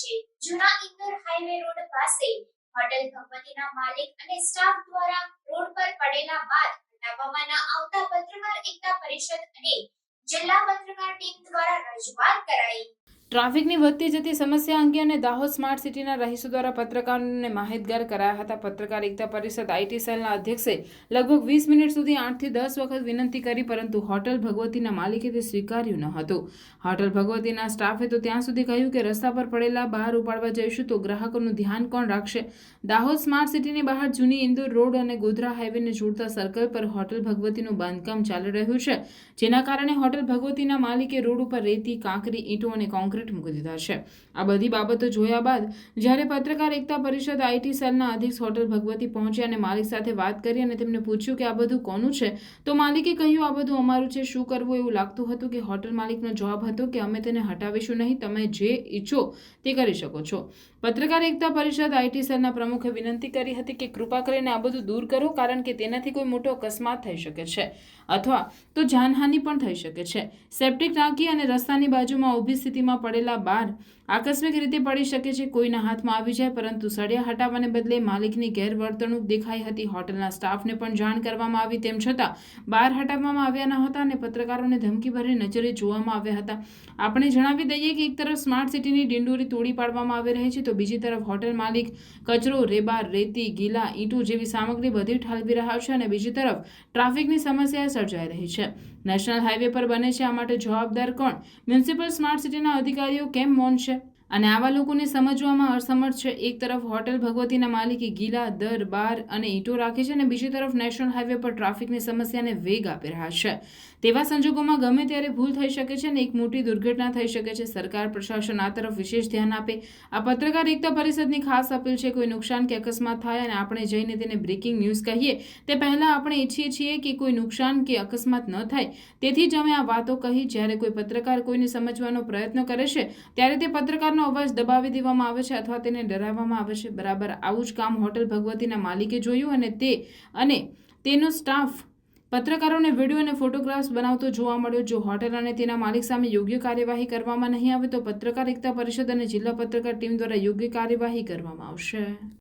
છે. જૂના Indore highway road પાસે હોટેલ ભગવતીના માલિક અને સ્ટાફ દ્વારા રોડ પર પડેલા બાદ હટાવવામાં આવતા પત્રકાર એકતા પરિષદ અને જિલ્લા પત્રકાર ટીમ દ્વારા રજૂઆત કરાઈ. ટ્રાફિકની વધતી જતી સમસ્યા અંગે અને દાહોદ સ્માર્ટ સિટીના રહીશો દ્વારા પત્રકારોને માહિતગાર કરાયા હતા. પત્રકાર એકતા પરિષદ આઈટી સેલના અધ્યક્ષે લગભગ વીસ મિનિટ સુધી આઠથી દસ વખત વિનંતી કરી, પરંતુ હોટલ ભગવતીના માલિકે તે સ્વીકાર્યું ન હતું. હોટલ ભગવતીના સ્ટાફે તો ત્યાં સુધી કહ્યું કે રસ્તા પર પડેલા બહાર ઉપાડવા જઈશું તો ગ્રાહકોનું ધ્યાન કોણ રાખશે? દાહોદ સ્માર્ટ સિટીની બહાર જૂની ઇન્દોર રોડ અને ગોધરા હાઈવેને જોડતા સર્કલ પર હોટલ ભગવતીનું બાંધકામ ચાલી રહ્યું છે, જેના કારણે હોટલ ભગવતીના માલિકે રોડ ઉપર રેતી, કાંકરી, ઈંટો અને કોન્ક્રીટ મૂકી દીધા છે. આ બધી બાબતો જોયા બાદ જ્યારે પત્રકાર એકતા પરિષદ આઈટી સેલના અધ્યક્ષ હોટલ ભગવતી પહોંચ્યા અને માલિક સાથે વાત કરી અને તેમને પૂછ્યું કે આ બધું કોનું છે, તો માલિકે કહ્યું, આ બધું અમારું છે, શું કરવું? એવું લાગતું હતું કે હોટલ માલિકનો જવાબ હતો કે, અમે તેને હટાવીશું નહીં, તમે જે ઈચ્છો તે કરી શકો છો. પત્રકાર એકતા પરિષદ આઈટી સેલના પ્રમુખે વિનંતી કરી હતી કે, કૃપા કરીને આ બધું દૂર કરો, કારણ કે તેનાથી કોઈ મોટો અકસ્માત થઈ શકે છે, અથવા તો જાનહાનિ પણ થઈ શકે છે. સેપ્ટિક ટાંકી અને રસ્તાની બાજુમાં ઊભી સ્થિતિમાં પડેલા બાર આકસ્મિક રીતે પડી શકે છે, કોઈના હાથમાં આવી જાય, પરંતુ સળિયા હટાવવાને બદલે માલિકની ગેરવર્તણૂક દેખાઈ હતી. હોટલના સ્ટાફને પણ જાણ કરવામાં આવી તેમ છતાં બાર હટાવવામાં આવ્યા ન હતા અને પત્રકારોને ધમકીભરી નજરે જોવામાં આવ્યા હતા. આપણે જણાવી દઈએ કે એક તરફ સ્માર્ટ સિટીની ડિંડોરી તોડી પાડવામાં આવી રહી છે, તો બીજી તરફ હોટેલ માલિક કચરો, રેબાર, રેતી, ગીલા, ઈંટો જેવી સામગ્રી બધી ઠાલવી રહ્યા છે અને બીજી તરફ ટ્રાફિકની સમસ્યા સર્જાઈ રહી છે. નેશનલ હાઈવે પર બને છે આ માટે જવાબદાર કોણ? મ્યુનિસિપલ સ્માર્ટ સિટીના અધિકારીઓ કેમ મૌન છે અને આવા લોકોને સમજવામાં અસમર્થ છે. એક તરફ હોટેલ ભગવતીના માલિકે ગીલા, દર, બાર અને ઈંટો રાખે છે અને બીજી તરફ નેશનલ હાઈવે પર ટ્રાફિકની સમસ્યાને વેગ આપી રહ્યા છે. તેવા સંજોગોમાં ગમે ત્યારે ભૂલ થઈ શકે છે અને એક મોટી દુર્ઘટના થઈ શકે છે. સરકાર, પ્રશાસન આ તરફ વિશેષ ધ્યાન આપે. આ પત્રકાર એકતા પરિષદની ખાસ અપીલ છે, કોઈ નુકસાન કે અકસ્માત થાય અને આપણે જઈને તેને બ્રેકિંગ ન્યૂઝ કહીએ, તે પહેલાં આપણે ઈચ્છીએ છીએ કે કોઈ નુકસાન કે અકસ્માત ન થાય. તેથી જ અમે આ વાતો કહી, જ્યારે કોઈ પત્રકાર કોઈને સમજવાનો પ્રયત્ન કરે છે, ત્યારે તે પત્રકારનો અવાજ દબાવી દેવામાં આવે છે અથવા તેને ડરાવવામાં આવે છે. બરાબર. આવું જ કામ હોટેલ ભગવતીના માલિકે જોયું અને તે અને તેનો સ્ટાફ પત્રકારોને વીડિયો અને ફોટોગ્રાફ્સ બનાવતો જોવા મળ્યો. જો હોટેલ અને તેના માલિક સામે યોગ્ય કાર્યવાહી કરવામાં નહીં આવે તો પત્રકાર એકતા પરિષદ અને જિલ્લા પત્રકાર ટીમ દ્વારા યોગ્ય કાર્યવાહી કરવામાં આવશે.